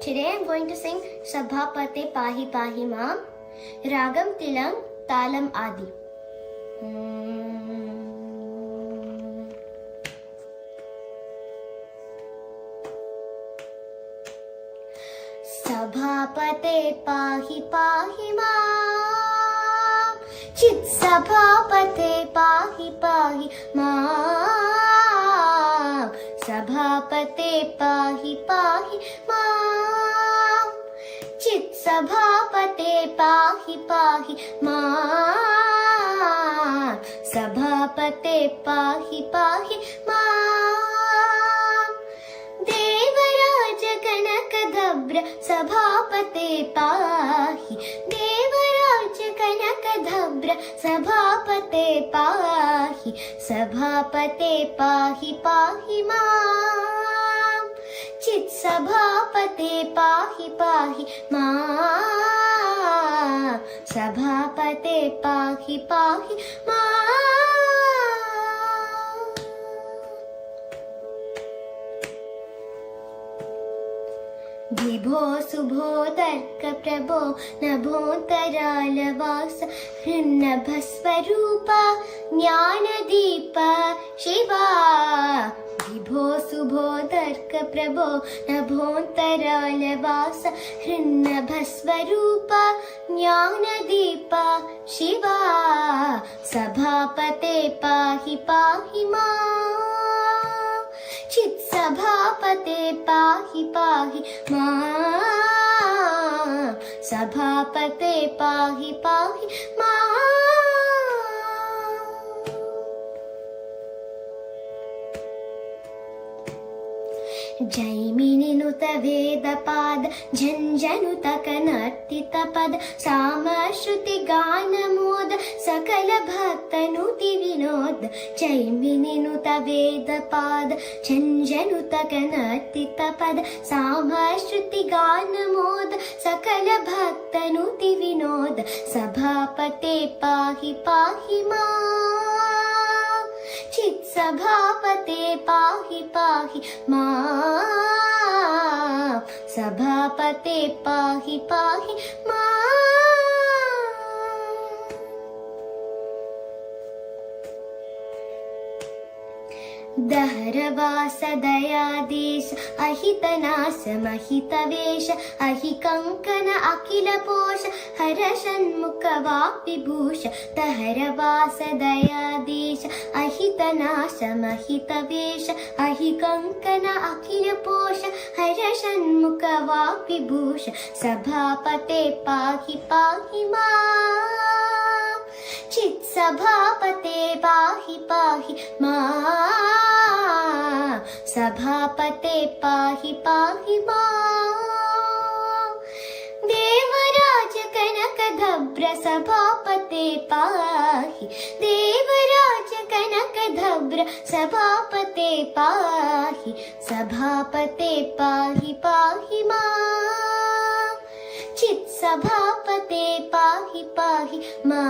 Today I'm going to sing Sabhapate Pahi Pahi Mam, Ragam Tilang, Talam Adi. Hmm. सभापते पाहि पाहि माम् चित् सभापते पाहि पाहि माम् सभापते पाहि पाहि माम् चित् सभापते पाहि पाहि माम् सभापते पाहि पाहि माम् देवराज सभापते पाहि। देवराज कनकदभ्र सभापते पाहि सभापते पाहि पाहि माम्। चित् सभापते पाहि पाहि माम्। सभापते पाहि पाहि माम्। विभो शुभो तर्कप्रभो नभोऽन्तरालवास हृन्नभस्वरूपा ज्ञानदीप शिवा। विभो शुभो तर्कप्रभो नभोऽन्तरालवास हृन्नभस्वरूपा ज्ञानदीप शिवा। सभापते पाहि पाहि मा पाहि पाहि मा सभापते पाहि पाहि मा। जैमिनिनुत वेदपाद झञ्झनुत कनर्तितपद सामश्रुतिगानमोद सकल भक्तनुति विनोद जैमिनिनुत वेदपाद झञ्झनुत कनर्तितपद सामश्रुतिगानमोद सकल भक्तनुति विनोद सभापते पाहि पाहि मा सभापते पाहि पाहि मा सभापते पाहि पाहि मा दहरवास दयादेश अहितनाश महितवेश अहि कङ्कन अखिलपोष हर दहरवास दयादेश अहितनाश महितवेश अहि कङ्कन अखिलपोष हर षण्मुख वापिभूष सभापते पाहि पाहि मा। चित् सभापते पाहि पाहि मा सभापते पाहि पाहि मा। देवराज कनकधभ्र सभापते पाहि। देवराज कनकधभ्र सभापते पाहि। सभापते पाहि पाहि मा। चित् सभापते पाहि पाहि मा।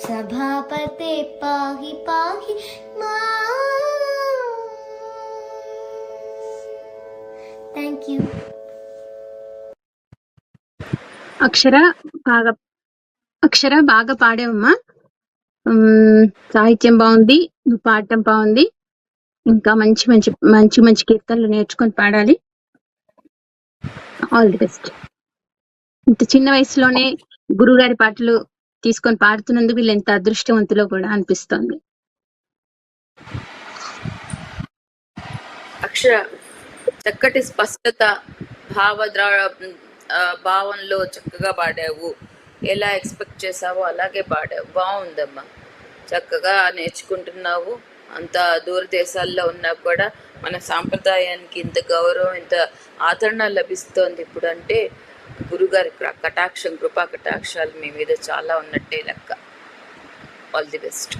सभापते पाहि पाहि థ్యాంక్ యూ అక్షర బాగా అక్షర బాగా పాడావమ్మా. సాహిత్యం బాగుంది నువ్వు పాడటం బాగుంది. ఇంకా మంచి మంచి మంచి మంచి కీర్తనలు నేర్చుకొని పాడాలి. ఆల్ ది బెస్ట్ ఇంత చిన్న వయసులోనే గురుగారి పాటలు తీసుకొని పాడుతున్నందుకు వీళ్ళు ఎంత అదృష్టవంతులో కూడా అనిపిస్తోంది. అక్షర చక్కటి స్పష్టత భావద్రా భావంలో చక్కగా పాడావు. ఎలా ఎక్స్పెక్ట్ చేసావో అలాగే పాడావు. బాగుందమ్మా చక్కగా నేర్చుకుంటున్నావు. అంత దూరదేశాల్లో ఉన్నా కూడా మన సాంప్రదాయానికి ఇంత గౌరవం ఇంత ఆదరణ లభిస్తోంది ఇప్పుడు అంటే గురుగారి కటాక్షం కృపా కటాక్షాలు మీ మీద చాలా ఉన్నట్టే లెక్క. All the best